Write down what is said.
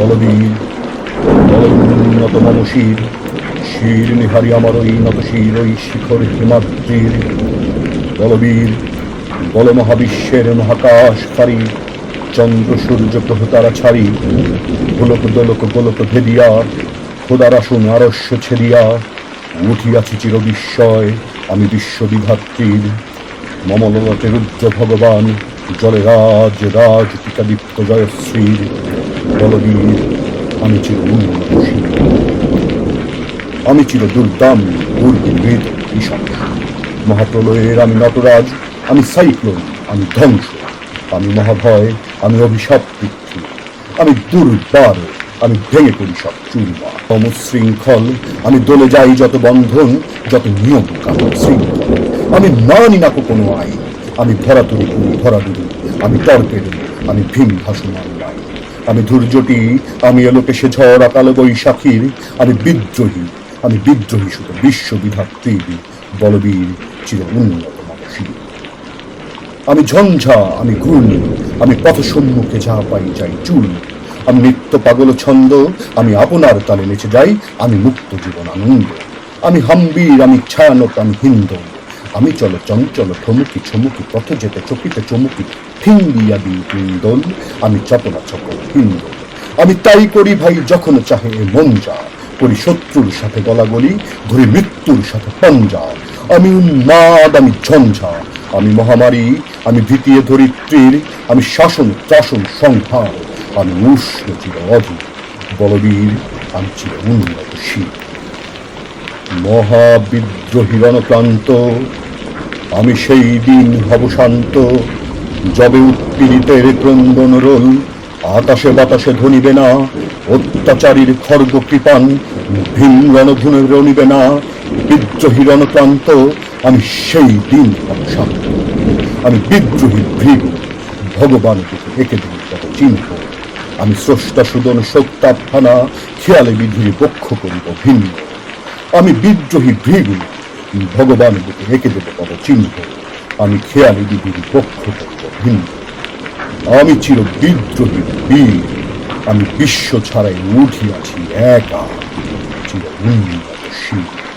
বলবীর বলোন্নত মম শির নিহারি আমার ওই নত শির, ওই শিখর হিমাদ্রির। বলবীর বল মহাবিশ্বের মহাকাশ পারি চন্দ্র, সূর্য গ্রহ তারা ছাড়ি গোলক দোলক গোলক ভেদিয়া, খোদার আসুন আরস্য ছেদিয়া, উঠিয়াছি চির বিস্ময় আমি বিশ্ববিধাত্রীর। মমলতে রুদ্র ভগবান, জলে রাজ রাজ টিকাদিত্য জয়শ্রীর। বলবীর, আমি চির আমি চির দুর্দাম দুর্বিদ ঈশান মহাপ্রলয়ের আমি নটরাজ, আমি সাইক্লোন, আমি ধ্বংস। আমি মহাভয়, আমি অভিশাপ পৃথ্বী আমি দুর্বার, আমি ভেঙে করি সব চুরমা অমশৃঙ্খল আমি দলে যাই যত বন্ধন, যত নিয়ম কানুন শৃঙ্খল। আমি মানি না কোনো আইন। আমি ধরা তরি ধরা আমি তর্কের, আমি ভীম ভাসমান। আমি ধৈর্যটি, আমি এলোকে সে ঝড়, আকাল বৈশাখীর, আমি বিদ্রোহী আমি বিদ্রোহী শুধু বিশ্ববিধাত্রীর বলবীর চির উন্নত মানসিক আমি ঝঞ্ঝা, আমি ঘূর্ণি আমি পথ সম্মুখে যা পাই যাই চুল। আমি নিত্য পাগল ছন্দ, আমি আপনার তালে নেচে যাই, আমি মুক্ত জীবন আনন্দ। আমি হাম্বির, আমি ছায়ানক আমি হিন্দ আমি চলো চঞ্চল ঠমুকি ছমুকি পথে যেতে, চকিতে চমুকি ফিঙ্গিয়া দিই পিন্দল আমি চপলা চপল হিন্দ আমি তাই করি ভাই যখন চাহে মন যা। করি শত্রুর সাথে গলাগলি ঘুরি মৃত্যুর সাথে পঞ্জা। আমি উন্মাদ, আমি ঝঞ্ঝা। আমি মহামারী, আমি দ্বিতীয় ধরিত্রীর। আমি শাসন, ত্রাসন, সংহার। আমি উষ্ণ চির অধি বলবীর, আমি চির উন্নত মহাবিদ্রোহী রণক্লান্ত আমি সেই দিন হব শান্ত, যবে উৎপীড়িতের ক্রন্দন রোল, আকাশে বাতাসে ধনিবে না, অত্যাচারীর খর্গ কৃপান, ভীম রণধুনে রণিবে না বিদ্রোহী রণক্লান্ত আমি সেই দিন হব শান্ত। আমি বিদ্রোহী ভৃগ ভগবান এঁকে দিন কত চিহ্ন আমি স্রষ্টা সুদন সত্যাখ্যানা খেয়ালে বিধির পক্ষ করিব ভিন্ন। আমি বিদ্রোহী ভৃগু ভগবান বুকে রেখে দেবো কত চিহ্ন। আমি খেয়ালি দিদির পক্ষ ভিন্ন। আমি চির বিদ্রোহী বীর। আমি বিশ্ব ছাড়াই উঠিয়াছি একা। চির উন্নত শিল্প